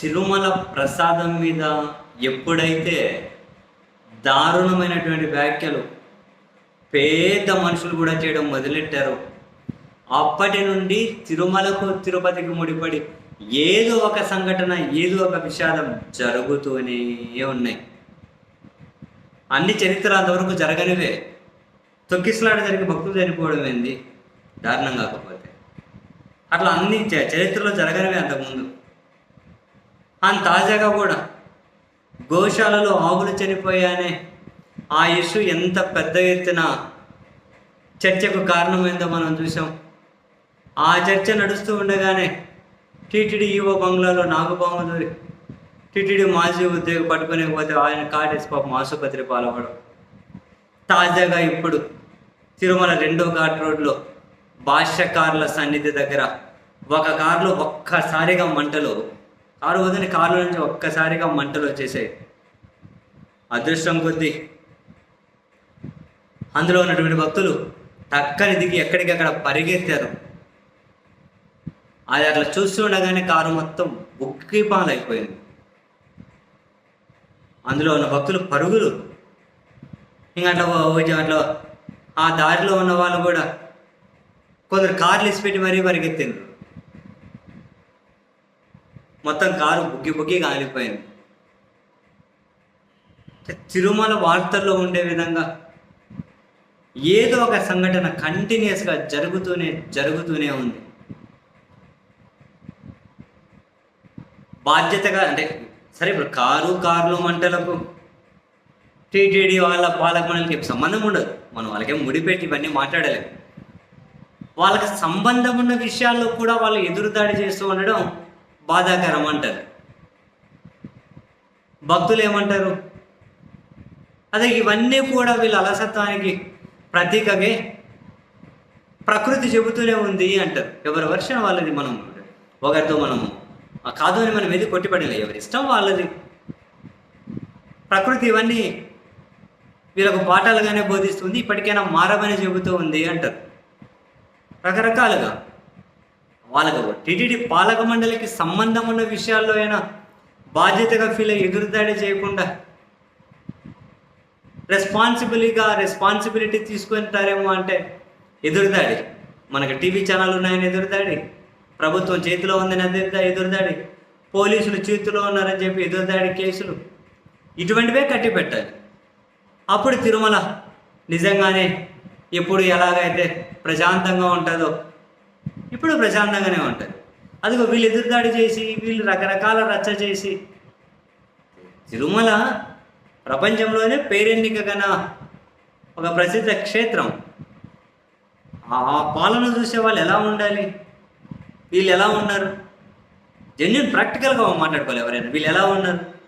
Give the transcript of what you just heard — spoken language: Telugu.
తిరుమల ప్రసాదం మీద ఎప్పుడైతే దారుణమైనటువంటి వ్యాఖ్యలు పేద మనుషులు కూడా చేయడం మొదలెట్టారు అప్పటి నుండి తిరుమలకు తిరుపతికి ముడిపడి ఏదో ఒక సంఘటన ఏదో ఒక విషాదం జరుగుతూనే ఉన్నాయి. అన్ని చరిత్ర అంతవరకు జరగనివే. తొక్కిసలాట జరిగి భక్తులు చనిపోవడం ఏంది? దారుణం కాకపోతే. అట్లా అన్ని చ- చరిత్రలో జరగనివే అంతకుముందు. అండ్ తాజాగా కూడా గోశాలలో ఆవులు చనిపోయానే ఆ ఇష్యూ ఎంత పెద్ద ఎత్తున చర్చకు కారణమైందో మనం చూసాం ఆ చర్చ నడుస్తూ ఉండగానే టీటీడీ ఈవో బంగ్లాలో నాగబాము దూరి టీటీడీ మాజీ ఉద్యోగి పట్టుకోలేకపోతే ఆయన కాటేసి పాపం ఆసుపత్రి పాలవడం తాజాగా ఇప్పుడు తిరుమల రెండో ఘాట్ రోడ్లో భాష్యకారుల సన్నిధి దగ్గర ఒక కారులో ఒక్కసారిగా మంటలు కారు రోజున కారులో నుంచి ఒక్కసారిగా మంటలు వచ్చేసాయి. అదృష్టం కొద్దీ అందులో ఉన్నటువంటి భక్తులు టక్కని దిగి ఎక్కడికక్కడ పరిగెత్తారు. అది అట్లా చూస్తుండగానే కారు మొత్తం ఉక్కిపాలైపోయింది అందులో ఉన్న భక్తులు పరుగులు. ఇంకా అట్లా ఓ- అట్లా ఆ దారిలో ఉన్న వాళ్ళు కూడా కొందరు కార్లు ఇసిపెట్టి మరీ పరిగెత్తిండ్రు. మొత్తం కారు బుగ్గి బుగ్గి కాలిపోయింది. తిరుమల వార్తల్లో ఉండే విధంగా ఏదో ఒక సంఘటన కంటిన్యూస్గా జరుగుతూనే జరుగుతూనే ఉంది. బాధ్యతగా అంటే సరే ఇప్పుడు కారు కార్లు మంటలకు టీటీడీ వాళ్ళ పాలక మండలికి సంబంధం ఉండదు. మనం వాళ్ళకే ముడిపెట్టి ఇవన్నీ మాట్లాడలేము వాళ్ళకి సంబంధం ఉన్న విషయాల్లో కూడా వాళ్ళు ఎదురుదాడి చేస్తూ ఉండడం బాధాకరం అంటారు భక్తులు ఏమంటారు అదే ఇవన్నీ కూడా వీళ్ళ అలసత్వానికి ప్రతీకమే. ప్రకృతి చెబుతూనే ఉంది అంటారు. ఎవరి వర్షం వాళ్ళది మనం ఒకరితో మనము ఆ కాదు అని మనం ఏది కొట్టిపడలే. ఎవరి ఇష్టం వాళ్ళది. ప్రకృతి ఇవన్నీ వీళ్ళకు పాఠాలుగానే బోధిస్తుంది. ఇప్పటికైనా మారమని చెబుతూ ఉంది అంటారు. రకరకాలుగా. వాళ్ళకు టీటీడీ పాలక మండలికి సంబంధం ఉన్న విషయాల్లో అయినా బాధ్యతగా ఫీల్ అయ్యి ఎదురుదాడి చేయకుండా రెస్పాన్సిబిలిగా రెస్పాన్సిబిలిటీ తీసుకుంటారేమో అంటే ఎదురుదాడి. మనకు టీవీ ఛానల్ ఉన్నాయని ఎదురుదాడి. ప్రభుత్వం చేతిలో ఉందని ఎదురుదా ఎదురుదాడి. పోలీసులు చేతిలో ఉన్నారని చెప్పి ఎదురుదాడి కేసులు. ఇటువంటివే కట్టి పెట్టాలి అప్పుడు తిరుమల నిజంగానే ఎప్పుడు ఎలాగైతే ప్రశాంతంగా ఉంటుందో ఇప్పుడు ప్రశాంతంగానే ఉంటుంది. అదిగో వీళ్ళు ఎదురుదాడి చేసి వీళ్ళు రకరకాల రచ్చ చేసి. తిరుమల ప్రపంచంలోనే పేరెన్నిక గన ఒక ప్రసిద్ధ క్షేత్రం. ఆ పాలన చూసే వాళ్ళు ఎలా ఉండాలి? వీళ్ళు ఎలా ఉన్నారు? జెన్యున్ ప్రాక్టికల్గా మాట్లాడుకోవాలి ఎవరైనా. వీళ్ళు ఎలా ఉన్నారు?